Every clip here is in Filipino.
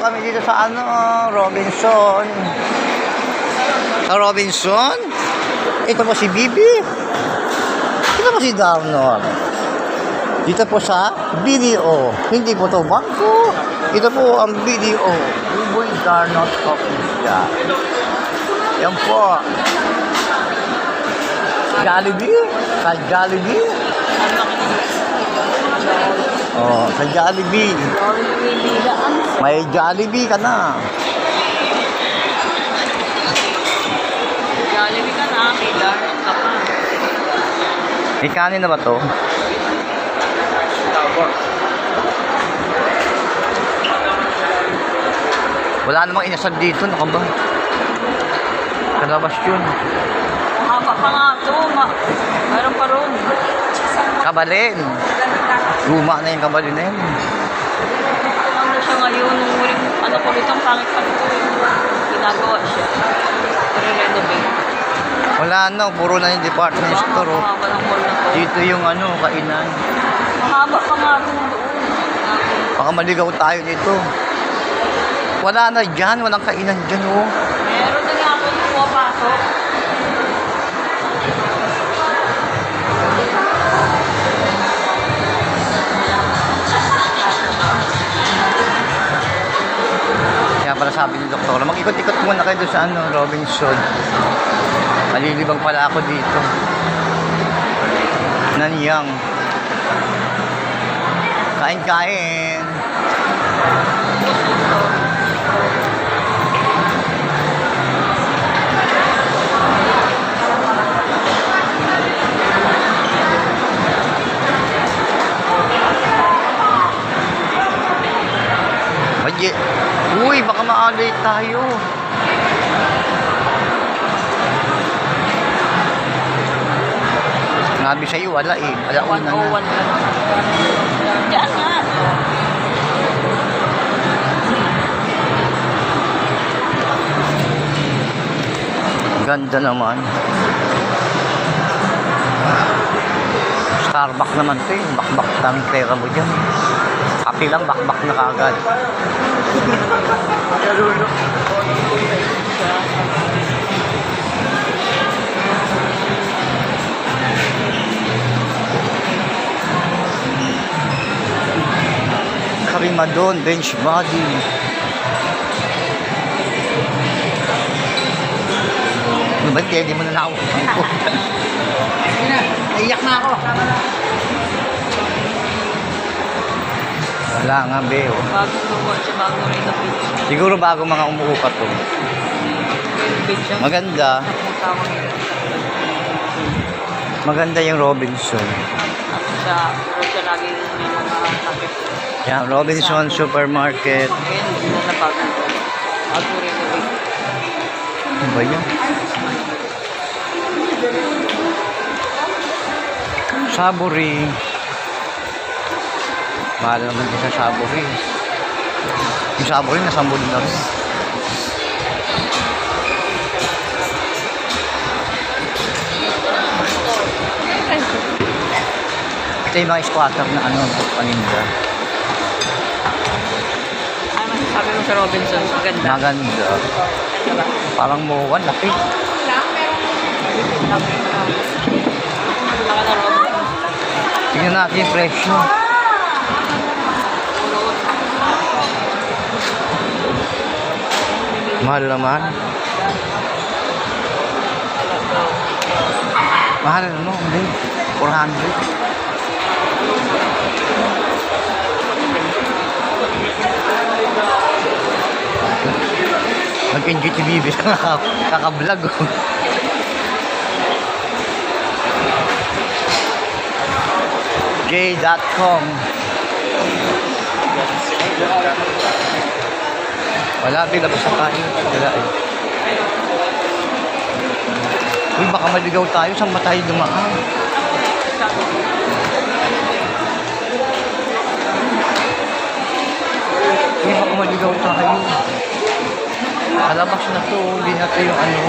kami dito sa ano, Robinson. Sa Robinson? Ito po si Bibi. Ito po si Darnor. Dito po sa BDO. Hindi po to bangko. Ito po ang BDO. Uboy Darnot Coffee Shop. Yan po. Jollibee? Sa Jollibee? Oh, sa Jollibee. May Jollibee ka na. Jollibee ka na, may dark ka pa. May kanin na ba to? Wala namang inasal dito, naka ba? Kalabas yun. Mahaba pa nga ito. Ma Meron pa ron. Kabalin. Luma na yung kabalin na yun. Ano siya ngayon, nung huling, ano ko dito, ang pangit pa dito. Ginagawa siya. Re-renovate. Wala na, puro na yung department store. oh. Dito yung ano, kainan. Mahaba pa nga doon. Baka maligaw tayo dito. Wala na dyan, walang kainan dyan oh. Meron na nga ako nung pumapasok. Kaya pala sabi ni Doktor, mag-ikot-ikot muna kayo doon sa ano, Robinson. Malilibang pala ako dito. Nanyang. Kain-kain. Maalay tayo. Sinabi sa'yo, wala eh. Wala una na. 101 lang. Diyan nga. Ganda naman. Starbucks naman to eh. Bakbak daming pera mo dyan. Kape lang, bakbak na kagad. Karimadon, bench body. Ano ba? Hindi mo na. Wala nga, be. oh. Bagong luwa siya, bagong renovate. Siguro bago mga umuupat to. Siya. Maganda. Ang. Maganda yung Robinson. At siya, pero siya lagi may mga takip. Yan, Robinson Supermarket. Ngayon, hindi na nabago. Bagong renovate. Ano ba yan? Saburi. Mahal naman din sa Saburi. Yung Saburi, nasa mood na rin. Ito yung mga squatter na ano, paninda. Ano masasabi mo sa Robinson? Maganda. Maganda. Parang muwan, laki. Tingnan natin yung presyo. Mahal naman. Mahal ano? Hindi. 400. Mag-enjoy si Bibi sa kaka-vlog. oh. J.com Wala, bilabas sa kain. Wala eh. Uy, baka maligaw tayo. Saan ba tayo dumaan? Uy, baka maligaw tayo. Kalabas na to. Hindi na to yung ano.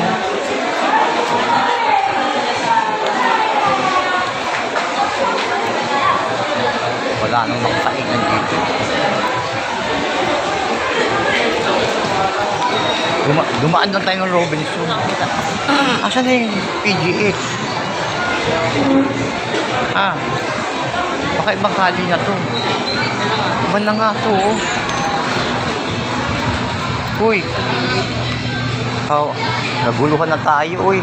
Wala nang makakainan dito. Duma dumaan lang tayo ng Robinson. Nakita. Asan na yung PGH? Ah. Baka ibang kali na to. Iba na nga to, oh. Uy. Oh, naguluhan na tayo, uy.